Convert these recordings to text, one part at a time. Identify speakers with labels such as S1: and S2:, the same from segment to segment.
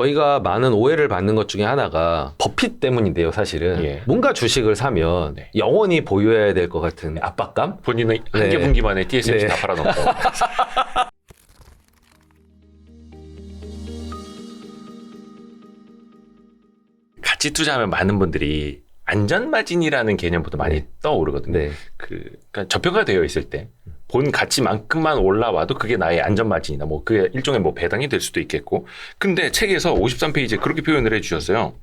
S1: 저희가 많은 오해를 받는 것 중에 하나가 버핏 때문인데요, 사실은.
S2: 예.
S1: 뭔가 주식을 사면
S2: 네.
S1: 영원히 보유해야 될 것 같은 압박감?
S2: 본인은 한개
S1: 네.
S2: 분기 만에 TSMC
S1: 네.
S2: 다 팔아놓고. 같이 투자하면 많은 분들이 안전마진이라는 개념부터 많이
S1: 네.
S2: 떠오르거든요.
S1: 네.
S2: 그 그러니까 저평가 되어 있을 때 본 가치만큼만 올라와도 그게 나의 안전 마진이다. 뭐 그게 일종의 뭐 배당이 될 수도 있겠고. 근데 책에서 53페이지에 그렇게 표현을 해 주셨어요.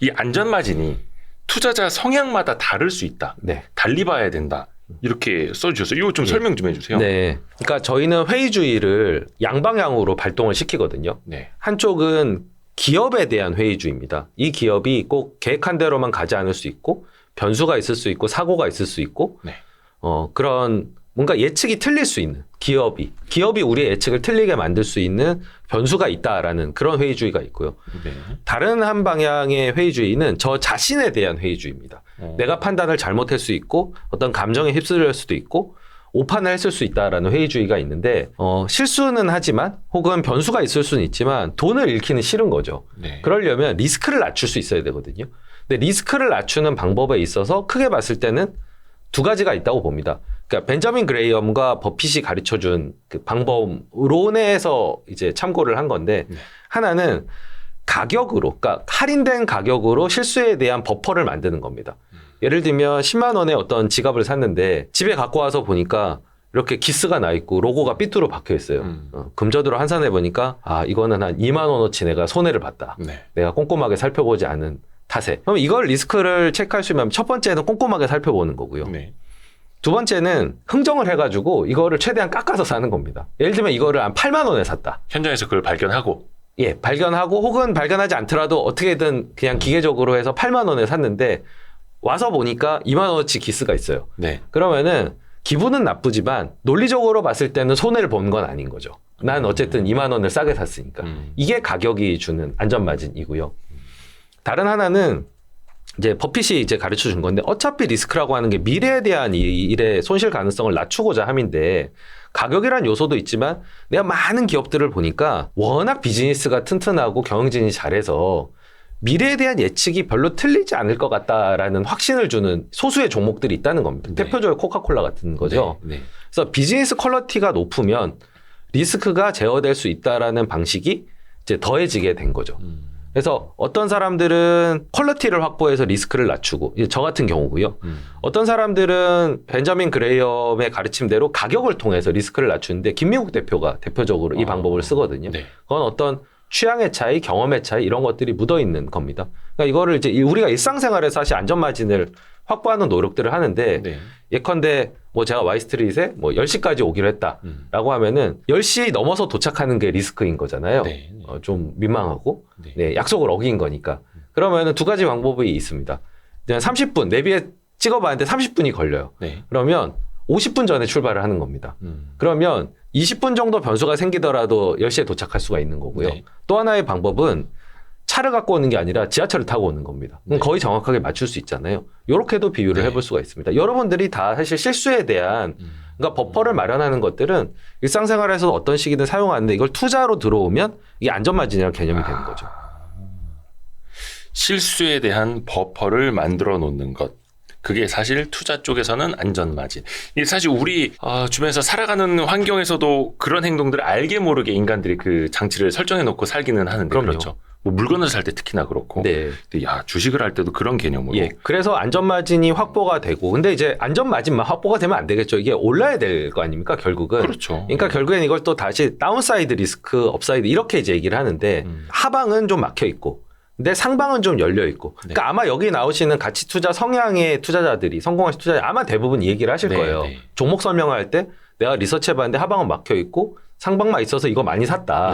S2: 이 안전 마진이 투자자 성향마다 다를 수 있다.
S1: 네.
S2: 달리 봐야 된다. 이렇게 써주셨어요. 이거 좀
S1: 예.
S2: 설명 좀 해주세요.
S1: 네. 그러니까 저희는 회의주의를 양방향으로 발동을 시키거든요.
S2: 네.
S1: 한쪽은 기업에 대한 회의주의입니다. 이 기업이 꼭 계획한 대로만 가지 않을 수 있고 변수가 있을 수 있고 사고가 있을 수 있고
S2: 네.
S1: 어, 그런 뭔가 예측이 틀릴 수 있는 기업이 기업이 우리의 예측을 틀리게 만들 수 있는 변수가 있다라는 그런 회의주의가 있고요.
S2: 네.
S1: 다른 한 방향의 회의주의는 저 자신에 대한 회의주의입니다.
S2: 어.
S1: 내가 판단을 잘못할 수 있고 어떤 감정에 휩쓸릴 수도 있고 오판을 했을 수 있다라는 회의주의가 있는데 어, 실수는 하지만 혹은 변수가 있을 수는 있지만 돈을 잃기는 싫은 거죠.
S2: 네.
S1: 그러려면 리스크를 낮출 수 있어야 되거든요. 근데 리스크를 낮추는 방법에 있어서 크게 봤을 때는 두 가지가 있다고 봅니다. 그러니까 벤저민 그레이엄과 버핏이 가르쳐 준 그 방법론에서 이제 참고를 한 건데
S2: 네.
S1: 하나는 가격으로, 그러니까 할인된 가격으로 실수에 대한 버퍼를 만드는 겁니다. 예를 들면 10만 원에 어떤 지갑을 샀는데 집에 갖고 와서 보니까 이렇게 기스가 나 있고 로고가 삐뚤어 박혀 있어요.
S2: 음.
S1: 어, 금저드로 환산해 보니까 아 이거는 한 2만 원어치 내가 손해를 봤다.
S2: 네.
S1: 내가 꼼꼼하게 살펴보지 않은 탓에. 그럼 이걸 리스크를 체크할 수 있으면 첫 번째는 꼼꼼하게 살펴보는 거고요.
S2: 네.
S1: 두 번째는 흥정을 해가지고 이거를 최대한 깎아서 사는 겁니다. 예를 들면 이거를 한 8만 원에 샀다.
S2: 현장에서 그걸 발견하고
S1: 예, 발견하고 혹은 발견하지 않더라도 어떻게든 그냥 기계적으로 해서 8만 원에 샀는데 와서 보니까 2만 원어치 기스가 있어요.
S2: 네.
S1: 그러면은 기분은 나쁘지만 논리적으로 봤을 때는 손해를 본 건 아닌 거죠. 난 어쨌든 2만 원을 싸게 샀으니까.
S2: 음.
S1: 이게 가격이 주는 안전 마진이고요. 다른 하나는 이제 버핏이 이제 가르쳐 준 건데 어차피 리스크라고 하는 게 미래에 대한 이 일의 손실 가능성을 낮추고자 함인데 가격이란 요소도 있지만 내가 많은 기업들을 보니까 워낙 비즈니스가 튼튼하고 경영진이 잘해서 미래에 대한 예측이 별로 틀리지 않을 것 같다라는 확신을 주는 소수의 종목들이 있다는 겁니다.
S2: 네.
S1: 대표적으로 코카콜라 같은 거죠.
S2: 네. 네.
S1: 그래서 비즈니스 퀄러티가 높으면 리스크가 제어될 수 있다라는 방식이 이제 더해지게 된 거죠.
S2: 음.
S1: 그래서 어떤 사람들은 퀄러티를 확보해서 리스크를 낮추고 저 같은 경우고요.
S2: 음.
S1: 어떤 사람들은 벤자민 그레이엄의 가르침대로 가격을 통해서 리스크를 낮추는데 김미국 대표가 대표적으로 이
S2: 어.
S1: 방법을 쓰거든요.
S2: 네.
S1: 그건 어떤 취향의 차이, 경험의 차이 이런 것들이 묻어 있는 겁니다. 그러니까 이거를 이제 우리가 일상생활에서 사실 안전마진을 확보하는 노력들을 하는데
S2: 네.
S1: 예컨대 뭐 제가 와이스트리트에 뭐 10시까지 오기로 했다.
S2: 음.
S1: 라고 하면은 10시 넘어서 도착하는 게 리스크인 거잖아요.
S2: 네. 네.
S1: 어, 좀 민망하고
S2: 네.
S1: 네, 약속을 어긴 거니까. 그러면은 두 가지 방법이 있습니다. 그냥 30분 내비에 찍어봤는데 30분이 걸려요.
S2: 네.
S1: 그러면 50분 전에 출발을 하는 겁니다.
S2: 음.
S1: 그러면 20분 정도 변수가 생기더라도 10시에 도착할 수가 있는 거고요.
S2: 네.
S1: 또 하나의 방법은 차를 갖고 오는 게 아니라 지하철을 타고 오는 겁니다. 그럼
S2: 네.
S1: 거의 정확하게 맞출 수 있잖아요. 이렇게도 비유를
S2: 네.
S1: 해볼 수가 있습니다. 여러분들이 다 사실 실수에 대한
S2: 음.
S1: 그러니까 버퍼를 마련하는 것들은 일상생활에서 어떤 식이든 사용하는데 이걸 투자로 들어오면 이게 안전마진이라는 개념이 되는 거죠.
S2: 실수에 대한 버퍼를 만들어 놓는 것. 그게 사실 투자 쪽에서는 안전마진. 이게 사실 우리 아, 주변에서 살아가는 환경에서도 그런 행동들을 알게 모르게 인간들이 그 장치를 설정해 놓고 살기는 하는데
S1: 그럼요.
S2: 그렇죠. 뭐 물건을 살 때 특히나 그렇고.
S1: 네.
S2: 근데 야 주식을 할 때도 그런 개념으로.
S1: 예. 그래서 안전 마진이 확보가 되고 근데 이제 안전 마진만 확보가 되면 안 되겠죠. 이게 올라야 될 거 아닙니까? 결국은.
S2: 그렇죠.
S1: 그러니까 결국엔 이걸 또 다시 다운사이드 리스크, 업사이드 이렇게 이제 얘기를 하는데
S2: 음.
S1: 하방은 좀 막혀 있고 근데 상방은 좀 열려 있고.
S2: 네.
S1: 그러니까 아마 여기 나오시는 가치 투자 성향의 투자자들이 성공하신 투자자 아마 대부분 이 얘기를 하실
S2: 네,
S1: 거예요.
S2: 네.
S1: 종목 설명할 때 내가 리서치 해 봤는데 하방은 막혀 있고 상방만 있어서 이거 많이 샀다.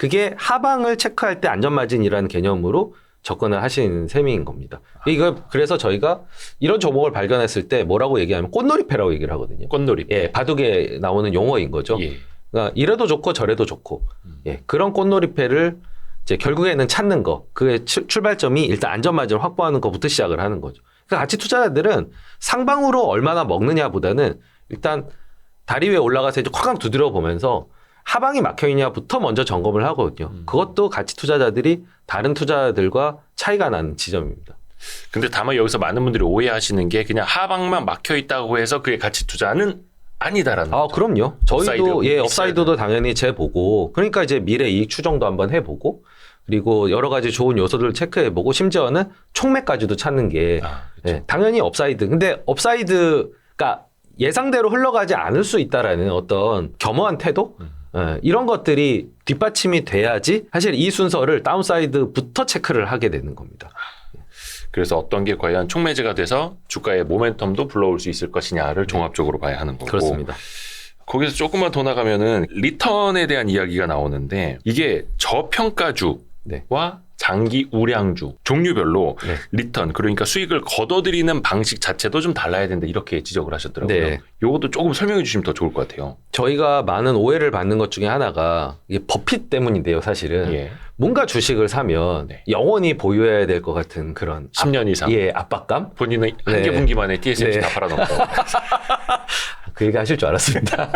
S2: 네.
S1: 그게 하방을 체크할 때 안전마진이라는 개념으로 접근을 하시는 셈인 겁니다. 이거 그래서 저희가 이런 종목을 발견했을 때 뭐라고 얘기하면 꽃놀이패라고 얘기를 하거든요.
S2: 꽃놀이.
S1: 예, 바둑에 나오는 용어인 거죠.
S2: 예.
S1: 그러니까 이래도 좋고 저래도 좋고
S2: 음.
S1: 예, 그런 꽃놀이패를 이제 결국에는 찾는 거 그의 출- 출발점이 일단 안전마진을 확보하는 것부터 시작을 하는 거죠. 그러니까 가치 투자자들은 상방으로 얼마나 먹느냐보다는 일단 다리 위에 올라가서 이제 콱콱 두드려 보면서 하방이 막혀 있냐부터 먼저 점검을 하거든요.
S2: 음.
S1: 그것도 가치 투자자들이 다른 투자들과 차이가 나는 지점입니다.
S2: 근데 다만 여기서 많은 분들이 오해하시는 게 그냥 하방만 막혀 있다고 해서 그게 가치 투자는 아니다라는
S1: 아,
S2: 거죠.
S1: 그럼요. 저희도
S2: 업사이드
S1: 예, 업사이드도 당연히 재보고 그러니까 이제 미래 이익 추정도 한번 해 보고 그리고 여러 가지 좋은 요소들을 체크해 보고 심지어는 총매까지도 찾는 게
S2: 아, 그렇죠.
S1: 예, 당연히 업사이드. 근데 업사이드가 예상대로 흘러가지 않을 수 있다라는 어떤 겸허한 태도
S2: 음.
S1: 예, 이런 것들이 뒷받침이 돼야지 사실 이 순서를 다운사이드부터 체크를 하게 되는 겁니다.
S2: 그래서 어떤 게 과연 촉매제가 돼서 주가의 모멘텀도 불러올 수 있을 것이냐를 종합적으로 봐야 하는 거고.
S1: 네. 그렇습니다.
S2: 거기서 조금만 더 나가면은 리턴에 대한 이야기가 나오는데 이게 저평가주와
S1: 네.
S2: 장기 우량주 종류별로
S1: 네.
S2: 리턴 그러니까 수익을 거둬들이는 방식 자체도 좀 달라야 된다 이렇게 지적을 하셨더라고요.
S1: 네.
S2: 요것도 조금 설명해 주시면 더 좋을 것 같아요.
S1: 저희가 많은 오해를 받는 것 중에 하나가 이게 버핏 때문인데요, 사실은.
S2: 예.
S1: 뭔가 주식을 사면
S2: 네.
S1: 영원히 보유해야 될 것 같은 그런
S2: 10년 이상.
S1: 예, 압박감?
S2: 본인은 한
S1: 네.
S2: 개 분기 만에 TSMC
S1: 네.
S2: 다 팔아놓고.
S1: 그 얘기 하실 줄 알았습니다.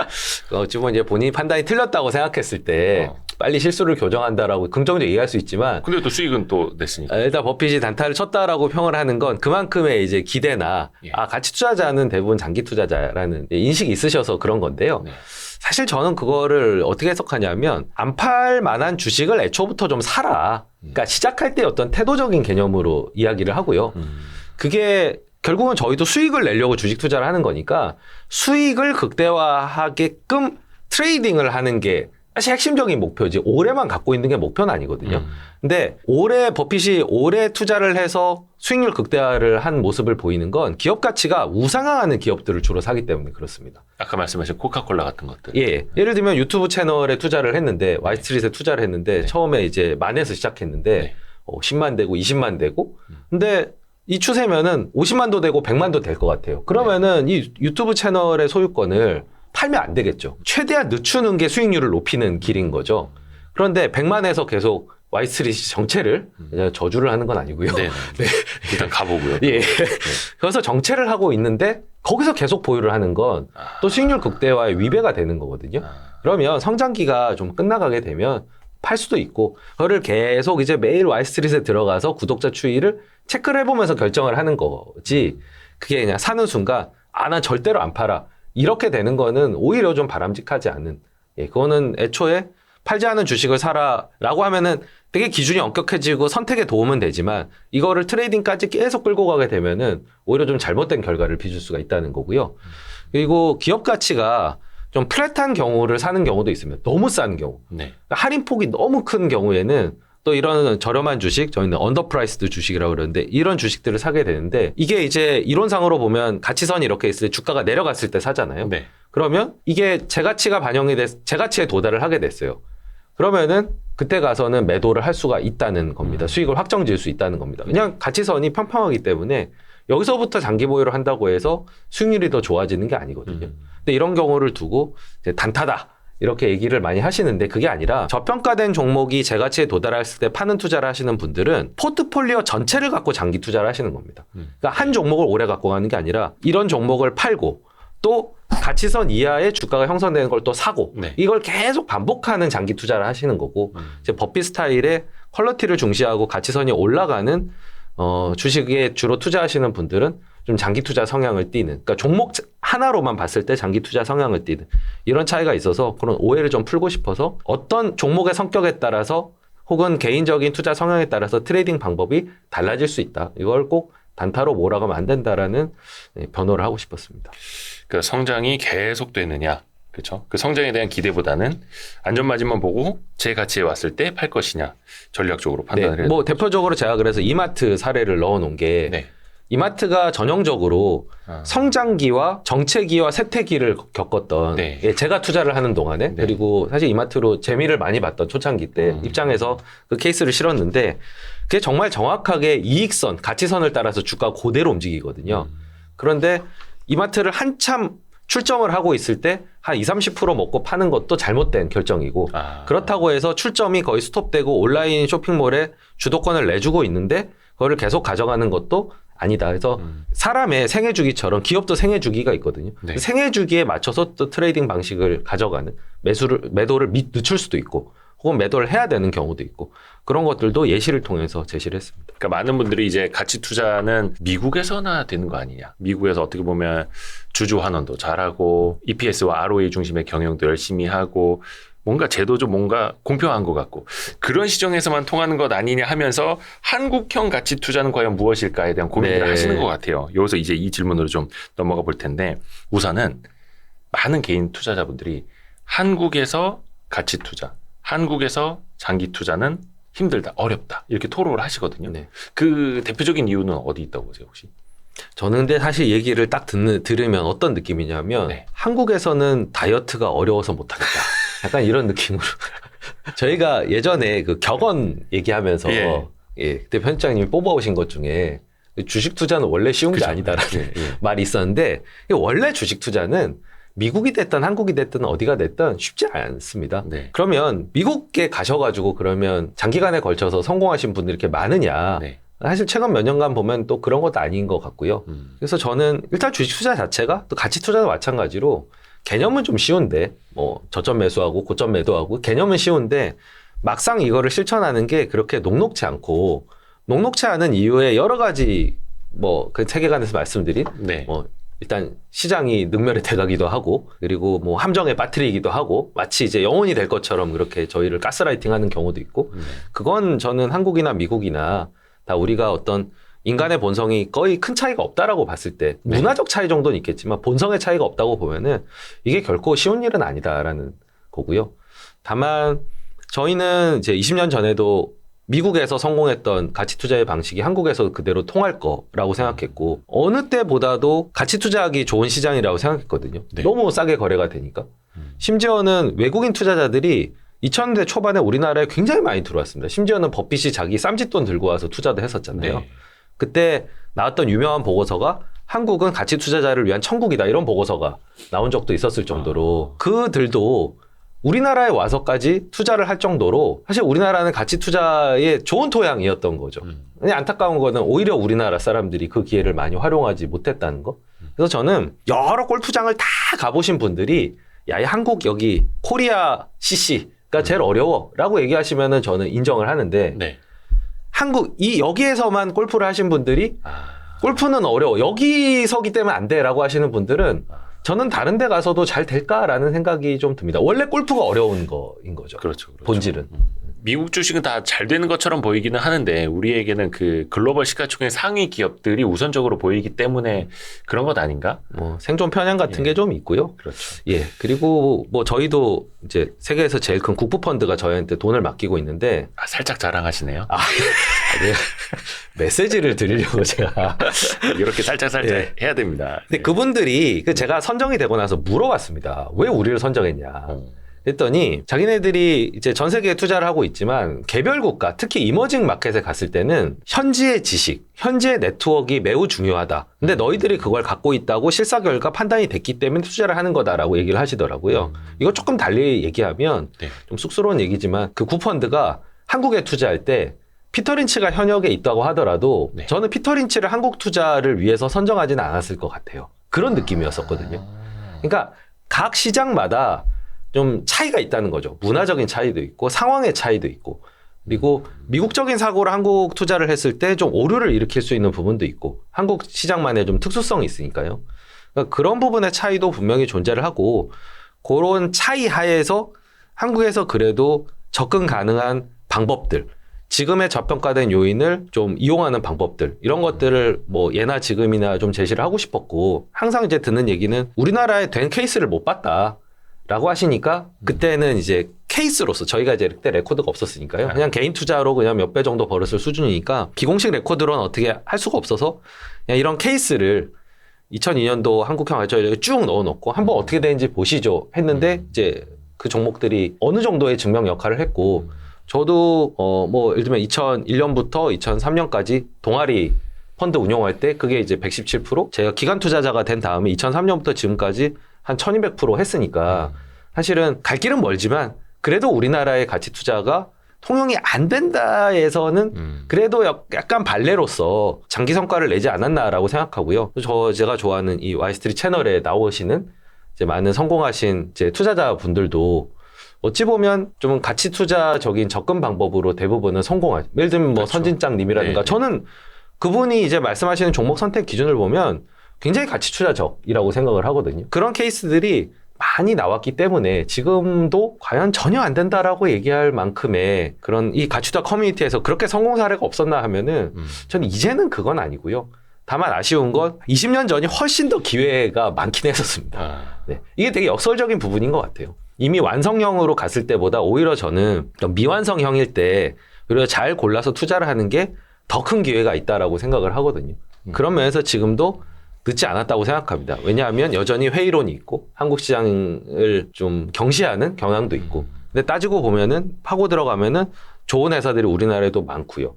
S1: 어찌 보면 이제 본인이 판단이 틀렸다고 생각했을 때
S2: 어.
S1: 빨리 실수를 교정한다라고 긍정적으로 얘기할 수 있지만
S2: 근데 또 수익은 또 냈으니까.
S1: 아, 일단 버핏이 단타를 쳤다라고 평을 하는 건 그만큼의 이제 기대나
S2: 예.
S1: 아 가치 투자자는 대부분 장기 투자자라는 인식이 있으셔서 그런 건데요.
S2: 네.
S1: 사실 저는 그거를 어떻게 해석하냐면 안 팔 만한 주식을 애초부터 좀 사라. 그러니까 시작할 때 어떤 태도적인 개념으로 이야기를 하고요.
S2: 음.
S1: 그게 결국은 저희도 수익을 내려고 주식 투자를 하는 거니까 수익을 극대화하게끔 트레이딩을 하는 게 사실 핵심적인 목표지 오래만 갖고 있는 게 목표는 아니거든요.
S2: 음.
S1: 근데 올해 버핏이 올해 투자를 해서 수익률 극대화를 한 모습을 보이는 건 기업 가치가 우상향하는 기업들을 주로 사기 때문에 그렇습니다.
S2: 아까 말씀하신 코카콜라 같은 것들.
S1: 예. 예를 들면 유튜브 채널에 투자를 했는데 와이스트리트에 투자를 했는데
S2: 네.
S1: 처음에 이제 만에서 시작했는데
S2: 네.
S1: 어, 10만 되고 20만 되고
S2: 음.
S1: 근데 이 추세면은 50만도 되고 100만도 될 것 같아요. 그러면은 이 유튜브 채널의 소유권을 팔면 안 되겠죠. 최대한 늦추는 게 수익률을 높이는 길인 거죠. 그런데 100만에서 계속 와이스트리트 정체를 그냥 저주를 하는 건 아니고요.
S2: 네. 네. 일단 가보고요.
S1: 예. 그래서 정체를 하고 있는데 거기서 계속 보유를 하는 건또
S2: 아.
S1: 수익률 극대화에 위배가 되는 거거든요.
S2: 아.
S1: 그러면 성장기가 좀 끝나가게 되면 팔 수도 있고 그거를 계속 이제 매일 와이스트리트에 들어가서 구독자 추이를 체크를 해보면서 결정을 하는 거지 그게 그냥 사는 순간 아 난 절대로 안 팔아 이렇게 되는 거는 오히려 좀 바람직하지 않은 예 그거는 애초에 팔지 않은 주식을 사라라고 하면은 되게 기준이 엄격해지고 선택에 도움은 되지만 이거를 트레이딩까지 계속 끌고 가게 되면은 오히려 좀 잘못된 결과를 빚을 수가 있다는 거고요. 그리고 기업 가치가 좀 플랫한 경우를 사는 경우도 있으면 너무 싼 경우
S2: 네.
S1: 그러니까 할인 폭이 너무 큰 경우에는 또 이런 저렴한 주식, 저희는 언더프라이스드 주식이라고 그러는데 이런 주식들을 사게 되는데 이게 이제 이론상으로 보면 가치선이 이렇게 있을 때 주가가 내려갔을 때 사잖아요.
S2: 네.
S1: 그러면 이게 제 가치가 반영이 됐, 제 가치에 도달을 하게 됐어요. 그러면은 그때 가서는 매도를 할 수가 있다는 겁니다. 수익을 확정 지을 수 있다는 겁니다. 그냥 가치선이 평평하기 때문에 여기서부터 장기 보유를 한다고 해서 수익률이 더 좋아지는 게 아니거든요.
S2: 음.
S1: 근데 이런 경우를 두고 단타다. 이렇게 얘기를 많이 하시는데 그게 아니라 저평가된 종목이 제 가치에 도달했을 때 파는 투자를 하시는 분들은 포트폴리오 전체를 갖고 장기 투자를 하시는 겁니다.
S2: 음.
S1: 그러니까 한 종목을 오래 갖고 가는 게 아니라 이런 종목을 팔고 또 가치선 이하의 주가가 형성되는 걸 또 사고
S2: 네.
S1: 이걸 계속 반복하는 장기 투자를 하시는 거고
S2: 음.
S1: 이제 버핏 스타일의 퀄러티를 중시하고 가치선이 올라가는 어, 주식에 주로 투자하시는 분들은 좀 장기 투자 성향을 띠는 그러니까 종목 하나로만 봤을 때 장기 투자 성향을 띠는 이런 차이가 있어서 그런 오해를 좀 풀고 싶어서 어떤 종목의 성격에 따라서 혹은 개인적인 투자 성향에 따라서 트레이딩 방법이 달라질 수 있다. 이걸 꼭 단타로 몰아가면 안 된다라는 네, 변호를 하고 싶었습니다.
S2: 그 성장이 계속 되느냐. 그렇죠. 그 성장에 대한 기대보다는 안전마진만 보고 제 가치에 왔을 때 팔 것이냐 전략적으로 판단을
S1: 네,
S2: 해야
S1: 뭐 대표적으로 제가 그래서 이마트 사례를 넣어 놓은 게
S2: 네.
S1: 이마트가 전형적으로
S2: 아.
S1: 성장기와 정체기와 쇠퇴기를 겪었던
S2: 네.
S1: 예, 제가 투자를 하는 동안에
S2: 네.
S1: 그리고 사실 이마트로 재미를 많이 봤던 초창기 때
S2: 음.
S1: 입장에서 그 케이스를 실었는데 그게 정말 정확하게 이익선, 가치선을 따라서 주가 그대로 움직이거든요.
S2: 음.
S1: 그런데 이마트를 한참 출점을 하고 있을 때 한 20, 30% 먹고 파는 것도 잘못된 결정이고
S2: 아.
S1: 그렇다고 해서 출점이 거의 스톱되고 온라인 쇼핑몰에 주도권을 내주고 있는데 그거를 계속 가져가는 것도 아니다. 그래서
S2: 음.
S1: 사람의 생애 주기처럼 기업도 생애 주기가 있거든요.
S2: 네.
S1: 생애 주기에 맞춰서 또 트레이딩 방식을 가져가는 매수를 매도를 밑 늦출 수도 있고 혹은 매도를 해야 되는 경우도 있고 그런 것들도 예시를 통해서 제시를 했습니다.
S2: 그러니까 많은 분들이 이제 가치 투자는 미국에서나 되는 거 아니냐. 미국에서 어떻게 보면 주주 환원도 잘하고 EPS와 ROE 중심의 경영도 열심히 하고 뭔가 제도도 뭔가 공평한 것 같고 그런 시정에서만 통하는 것 아니냐 하면서 한국형 가치 투자는 과연 무엇일까에 대한 고민을
S1: 네.
S2: 하시는 것 같아요. 여기서 이제 이 질문으로 좀 넘어가 볼 텐데 우선은 많은 개인 투자자분들이 한국에서 가치 투자, 한국에서 장기 투자는 힘들다, 어렵다 이렇게 토로를 하시거든요.
S1: 네.
S2: 그 대표적인 이유는 어디 있다고 보세요 혹시?
S1: 저는 근데 사실 얘기를 딱 듣는, 들으면 어떤 느낌이냐면
S2: 네.
S1: 한국에서는 다이어트가 어려워서 못하겠다. 약간 이런 느낌으로. 저희가 예전에 그 격언 얘기하면서
S2: 예.
S1: 예, 그때 편집장님이 뽑아오신 것 중에 주식 투자는 원래 쉬운 게
S2: 그죠.
S1: 아니다라는
S2: 예, 예.
S1: 말이 있었는데 원래 주식 투자는 미국이 됐든 한국이 됐든 어디가 됐든 쉽지 않습니다.
S2: 네.
S1: 그러면 미국에 가셔가지고 그러면 장기간에 걸쳐서 성공하신 분들이 이렇게 많으냐?
S2: 네.
S1: 사실 최근 몇 년간 보면 또 그런 것도 아닌 것 같고요.
S2: 음.
S1: 그래서 저는 일단 주식 투자 자체가 또 가치 투자도 마찬가지로 개념은 좀 쉬운데 뭐 저점 매수하고 고점 매도하고 개념은 쉬운데 막상 이거를 실천하는 게 그렇게 녹록치 않고 녹록치 않은 이유에 여러 가지 뭐 그 세계관에서 말씀드린
S2: 네.
S1: 뭐 일단 시장이 능멸의 대가기도 하고 그리고 뭐 함정에 빠뜨리기도 하고 마치 이제 영혼이 될 것처럼 그렇게 저희를 가스라이팅하는 경우도 있고
S2: 네.
S1: 그건 저는 한국이나 미국이나 다 우리가 어떤 인간의 본성이 거의 큰 차이가 없다라고 봤을 때
S2: 네.
S1: 문화적 차이 정도는 있겠지만 본성의 차이가 없다고 보면은 이게 결코 쉬운 일은 아니다라는 거고요. 다만 저희는 이제 20년 전에도 미국에서 성공했던 가치 투자의 방식이 한국에서 그대로 통할 거라고 생각했고 어느 때보다도 가치 투자하기 좋은 시장이라고 생각했거든요.
S2: 네.
S1: 너무 싸게 거래가 되니까.
S2: 음.
S1: 심지어는 외국인 투자자들이 2000년대 초반에 우리나라에 굉장히 많이 들어왔습니다. 심지어는 버핏이 자기 쌈짓돈 들고 와서 투자도 했었잖아요.
S2: 네.
S1: 그때 나왔던 유명한 보고서가 한국은 가치 투자자를 위한 천국이다 이런 보고서가 나온 적도 있었을 정도로 그들도 우리나라에 와서까지 투자를 할 정도로 사실 우리나라는 가치 투자의 좋은 토양이었던 거죠.
S2: 음.
S1: 근데 안타까운 거는 오히려 우리나라 사람들이 그 기회를 많이 활용하지 못했다는 거. 그래서 저는 여러 골프장을 다 가보신 분들이 야, 이 한국 여기 코리아 CC가 제일 어려워라고 얘기하시면은 저는 인정을 하는데
S2: 네.
S1: 한국 이 여기에서만 골프를 하신 분들이
S2: 아.
S1: 골프는 어려워 여기 서기 때문에 안 돼라고 하시는 분들은 저는 다른 데 가서도 잘 될까라는 생각이 좀 듭니다. 원래 골프가 어려운 거인 거죠.
S2: 그렇죠. 그렇죠.
S1: 본질은.
S2: 미국 주식은 다 잘 되는 것처럼 보이기는 하는데 우리에게는 그 글로벌 시가총액 상위 기업들이 우선적으로 보이기 때문에 그런 것 아닌가?
S1: 뭐 생존 편향 같은
S2: 예.
S1: 게좀 있고요.
S2: 그렇죠.
S1: 예. 그리고 뭐 저희도 이제 세계에서 제일 큰 국부 펀드가 저희한테 돈을 맡기고 있는데
S2: 아, 살짝 자랑하시네요.
S1: 아, 네. 메시지를 드리려고 제가.
S2: 이렇게 살짝 살짝
S1: 예.
S2: 해야 됩니다.
S1: 근데 그분들이 그 제가 선정이 되고 나서 물어봤습니다. 왜 우리를 선정했냐.
S2: 어.
S1: 했더니 자기네들이 이제 전 세계에 투자를 하고 있지만 개별 국가 특히 이머징 마켓에 갔을 때는 현지의 지식, 현지의 네트워크가 매우 중요하다. 근데 너희들이 그걸 갖고 있다고 실사 결과 판단이 됐기 때문에 투자를 하는 거다라고 얘기를 하시더라고요. 이거 조금 달리 얘기하면
S2: 네.
S1: 좀 쑥스러운 얘기지만 그 구펀드가 한국에 투자할 때 피터린치가 현역에 있다고 하더라도
S2: 네.
S1: 저는 피터린치를 한국 투자를 위해서 선정하지는 않았을 것 같아요. 그런 느낌이었었거든요.
S2: 아.
S1: 그러니까 각 시장마다 좀 차이가 있다는 거죠. 문화적인 차이도 있고 상황의 차이도 있고 그리고 미국적인 사고로 한국 투자를 했을 때 좀 오류를 일으킬 수 있는 부분도 있고 한국 시장만의 좀 특수성이 있으니까요. 그러니까 그런 부분의 차이도 분명히 존재를 하고 그런 차이 하에서 한국에서 그래도 접근 가능한 방법들 지금의 저평가된 요인을 좀 이용하는 방법들 이런 것들을 뭐 예나 지금이나 좀 제시를 하고 싶었고 항상 이제 듣는 얘기는 우리나라에 된 케이스를 못 봤다. 라고 하시니까 그때는 이제 케이스로서 저희가 이제 그때 레코드가 없었으니까요. 그냥 개인 투자로 그냥 몇 배 정도 벌었을 수준이니까 비공식 레코드로는 어떻게 할 수가 없어서 그냥 이런 케이스를 2002년도 한국형 알짜리에 쭉 넣어놓고 한번 어떻게 되는지 보시죠 했는데 이제 그 종목들이 어느 정도의 증명 역할을 했고 저도 어 뭐 예를 들면 2001년부터 2003년까지 동아리 펀드 운용할 때 그게 이제 117% 제가 기간 투자자가 된 다음에 2003년부터 지금까지 한 1200% 했으니까 사실은 갈 길은 멀지만 그래도 우리나라의 가치 투자가 통용이 안 된다에서는
S2: 음.
S1: 그래도 약- 약간 발레로서 장기 성과를 내지 않았나라고 생각하고요. 저 제가 좋아하는 이 와이스트리 채널에 나오시는 이제 많은 성공하신 이제 투자자 분들도 어찌 보면 좀 가치 투자적인 접근 방법으로 대부분은 성공하죠. 예를 들면 뭐
S2: 그렇죠.
S1: 선진장님이라든가
S2: 네.
S1: 저는 그분이 이제 말씀하시는 종목 선택 기준을 보면 굉장히 가치 투자적이라고 생각을 하거든요. 그런 케이스들이 많이 나왔기 때문에 지금도 과연 전혀 안 된다라고 얘기할 만큼의 그런 이 가치 투자 커뮤니티에서 그렇게 성공 사례가 없었나 하면은
S2: 음.
S1: 저는 이제는 그건 아니고요. 다만 아쉬운 건 20년 전이 훨씬 더 기회가 많긴 했었습니다.
S2: 아.
S1: 네. 이게 되게 역설적인 부분인 것 같아요. 이미 완성형으로 갔을 때보다 오히려 저는 좀 미완성형일 때 오히려 잘 골라서 투자를 하는 게 더 큰 기회가 있다라고 생각을 하거든요.
S2: 음.
S1: 그런 면에서 지금도 늦지 않았다고 생각합니다. 왜냐하면 여전히 회의론이 있고 한국 시장을 좀 경시하는 경향도 있고. 근데 따지고 보면은 파고 들어가면은 좋은 회사들이 우리나라에도 많고요.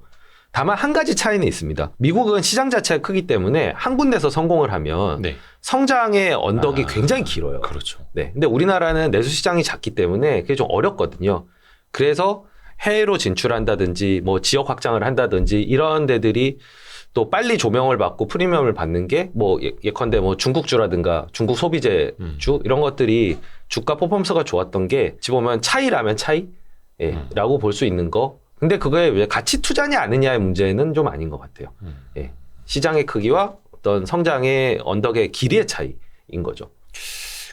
S1: 다만 한 가지 차이는 있습니다. 미국은 시장 자체가 크기 때문에 한 군데서 성공을 하면
S2: 네.
S1: 성장의 언덕이
S2: 아,
S1: 굉장히 길어요.
S2: 그렇죠.
S1: 네. 근데 우리나라는 내수 시장이 작기 때문에 그게 좀 어렵거든요. 그래서 해외로 진출한다든지 뭐 지역 확장을 한다든지 이런 데들이 또 빨리 조명을 받고 프리미엄을 받는 게 뭐 예컨대 뭐 중국주라든가 중국 소비재주
S2: 음.
S1: 이런 것들이 주가 퍼포먼스가 좋았던 게지 보면 차이라면 차이 예,
S2: 음.
S1: 라고 볼 수 있는 거. 근데 그거에 왜 가치 투자냐 아니냐의 문제는 좀 아닌 것 같아요.
S2: 음.
S1: 예. 시장의 크기와 어떤 성장의 언덕의 길이의 차이인 거죠.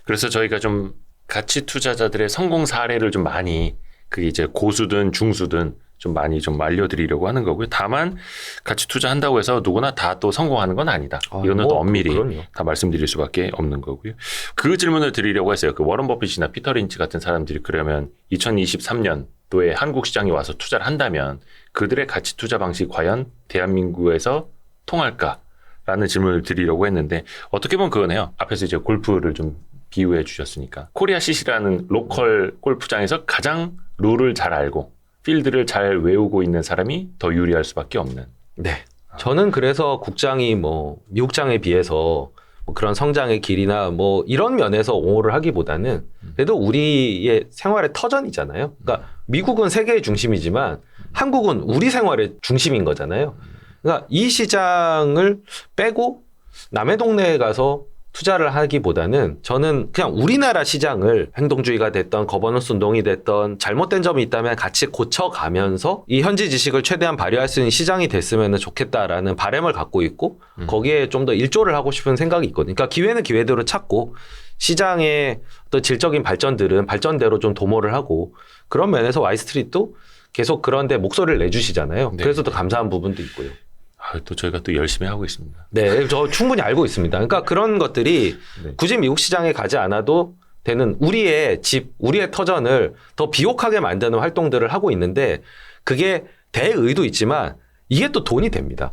S2: 그래서 저희가 좀 가치 투자자들의 성공 사례를 좀 많이 그게 이제 고수든 중수든 좀 많이 좀 알려드리려고 하는 거고요. 다만 가치 투자한다고 해서 누구나 다 또 성공하는 건 아니다. 이거는
S1: 뭐,
S2: 또 엄밀히
S1: 그- 그럼요.
S2: 다 말씀드릴 수밖에 없는 거고요. 그 질문을 드리려고 했어요. 그 워런 버핏이나 피터 린치 같은 사람들이 그러면 2023년도에 한국 시장에 와서 투자를 한다면 그들의 가치 투자 방식이 과연 대한민국에서 통할까 라는 질문을 드리려고 했는데 어떻게 보면 그거네요. 앞에서 이제 골프를 좀 비유해 주셨으니까 코리아 CC라는 로컬 골프장에서 가장 룰을 잘 알고 필드를 잘 외우고 있는 사람이 더 유리할 수밖에 없는.
S1: 네. 저는 그래서 국장이 뭐 미국장에 비해서 뭐 그런 성장의 길이나 뭐 이런 면에서 옹호를 하기보다는 그래도 우리의 생활의 터전이잖아요. 그러니까 미국은 세계의 중심이지만 한국은 우리 생활의 중심인 거잖아요. 그러니까 이 시장을 빼고 남의 동네에 가서 투자를 하기보다는 저는 그냥 우리나라 시장을 행동주의가 됐던 거버넌스 운동이 됐던 잘못된 점이 있다면 같이 고쳐가면서 이 현지 지식을 최대한 발휘할 수 있는 시장이 됐으면 좋겠다라는 바람을 갖고 있고 거기에 좀 더 일조를 하고 싶은 생각이 있거든요. 그러니까 기회는 기회대로 찾고 시장의 어떤 질적인 발전들은 발전대로 좀 도모를 하고 그런 면에서 와이스트리트도 계속 그런데 목소리를 내주시잖아요.
S2: 네.
S1: 그래서 더 감사한 부분도 있고요.
S2: 아, 또 저희가 또 열심히 하고 있습니다.
S1: 네, 저 충분히 알고 있습니다. 그러니까 그런 것들이
S2: 네.
S1: 굳이 미국 시장에 가지 않아도 되는 우리의 집, 우리의 터전을 더 비옥하게 만드는 활동들을 하고 있는데 그게 대의도 있지만 이게 또 돈이 됩니다.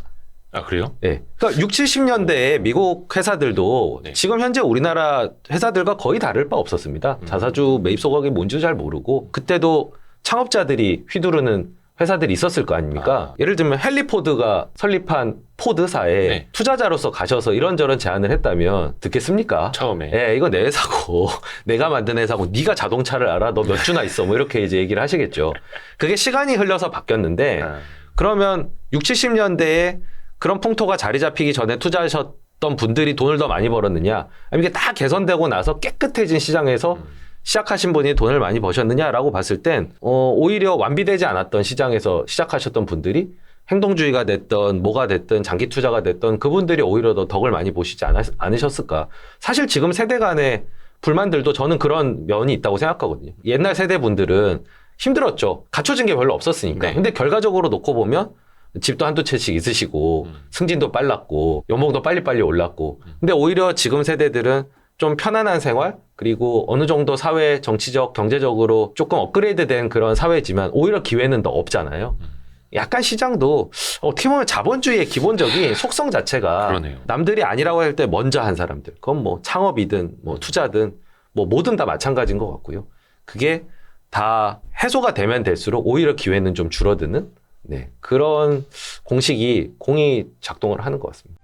S2: 아 그래요?
S1: 예. 그러니까 6, 70년대에 미국 회사들도
S2: 네.
S1: 지금 현재 우리나라 회사들과 거의 다를 바 없었습니다.
S2: 음.
S1: 자사주 매입 소각이 뭔지 잘 모르고 그때도 창업자들이 휘두르는 회사들이 있었을 거 아닙니까?
S2: 아.
S1: 예를 들면 헨리 포드가 설립한 포드사에
S2: 네.
S1: 투자자로서 가셔서 이런저런 제안을 했다면 듣겠습니까?
S2: 처음에
S1: 예, 이거 내 회사고 내가 만든 회사고 네가 자동차를 알아? 너 몇 주나 있어? 뭐 이렇게 이제 얘기를 하시겠죠. 그게 시간이 흘러서 바뀌었는데
S2: 아,
S1: 그러면 6, 70년대에 그런 풍토가 자리 잡히기 전에 투자하셨던 분들이 돈을 더 많이 벌었느냐? 아니면 이게 다 개선되고 나서 깨끗해진 시장에서 시작하신 분이 돈을 많이 버셨느냐라고 봤을 땐 어, 오히려 완비되지 않았던 시장에서 시작하셨던 분들이 행동주의가 됐던 뭐가 됐든 장기 투자가 됐던 그분들이 오히려 더 덕을 많이 보시지 않았, 않으셨을까? 사실 지금 세대 간의 불만들도 저는 그런 면이 있다고 생각하거든요. 옛날 세대 분들은 힘들었죠. 갖춰진 게 별로 없었으니까.
S2: 네.
S1: 근데 결과적으로 놓고 보면 집도 한두 채씩 있으시고
S2: 음.
S1: 승진도 빨랐고 연봉도 빨리빨리 올랐고 근데 오히려 지금 세대들은 좀 편안한 생활 그리고 어느 정도 사회 정치적 경제적으로 조금 업그레이드된 그런 사회지만 오히려 기회는 더 없잖아요. 약간 시장도 어떻게 보면 자본주의의 기본적인 속성 자체가
S2: 그러네요.
S1: 남들이 아니라고 할 때 먼저 한 사람들 그건 뭐 창업이든 뭐 투자든 뭐 뭐든 다 마찬가지인 것 같고요. 그게 다 해소가 되면 될수록 오히려 기회는 좀 줄어드는 네, 그런 공식이 공이 작동을 하는 것 같습니다.